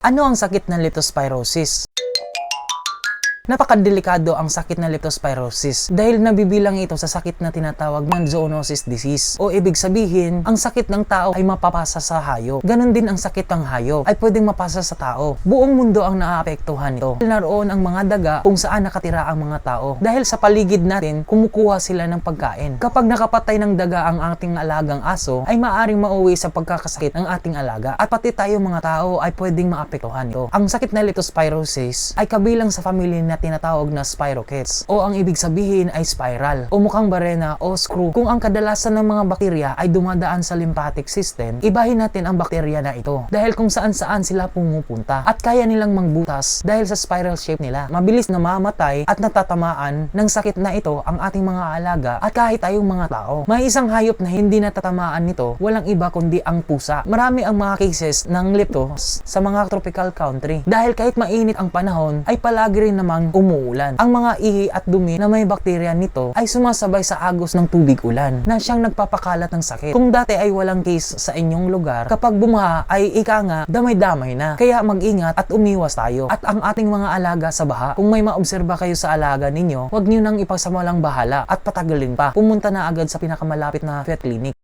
Ano ang sakit ng leptospirosis? Napakadelikado ang sakit na leptospirosis dahil nabibilang ito sa sakit na tinatawag ng zoonosis disease o ibig sabihin, ang sakit ng tao ay mapapasa sa hayop. Ganon din ang sakit ng hayop ay pwedeng mapasa sa tao. Buong mundo ang naaapektuhan nito. Naroon ang mga daga kung saan nakatira ang mga tao. Dahil sa paligid natin, kumukuha sila ng pagkain. Kapag nakapatay ng daga ang ating alagang aso, ay maaring mauwi sa pagkakasakit ng ating alaga. At pati tayo mga tao ay pwedeng maapektuhan ito. Ang sakit na leptospirosis ay kabilang sa family na tinatawag na spirochetes o ang ibig sabihin ay spiral o mukhang barena o screw. Kung ang kadalasan ng mga bakterya ay dumadaan sa lymphatic system, ibahin natin ang bakterya na ito dahil kung saan saan sila pumupunta at kaya nilang mangbutas dahil sa spiral shape nila. Mabilis na mamatay at natatamaan ng sakit na ito ang ating mga alaga at kahit tayong mga tao. May isang hayop na hindi natatamaan nito, walang iba kundi ang pusa. Marami ang mga cases ng leptos sa mga tropical country dahil kahit mainit ang panahon ay palagi rin namang umuulan. Ang mga ihi at dumi na may bakterya nito ay sumasabay sa agos ng tubig ulan na siyang nagpapakalat ng sakit. Kung dati ay walang case sa inyong lugar, kapag bumaha ay ika nga damay-damay na. Kaya mag-ingat at umiwas tayo. At ang ating mga alaga sa baha, kung may maobserba kayo sa alaga ninyo, huwag nyo nang ipasamalang bahala at patagalin pa. Pumunta na agad sa pinakamalapit na vet clinic.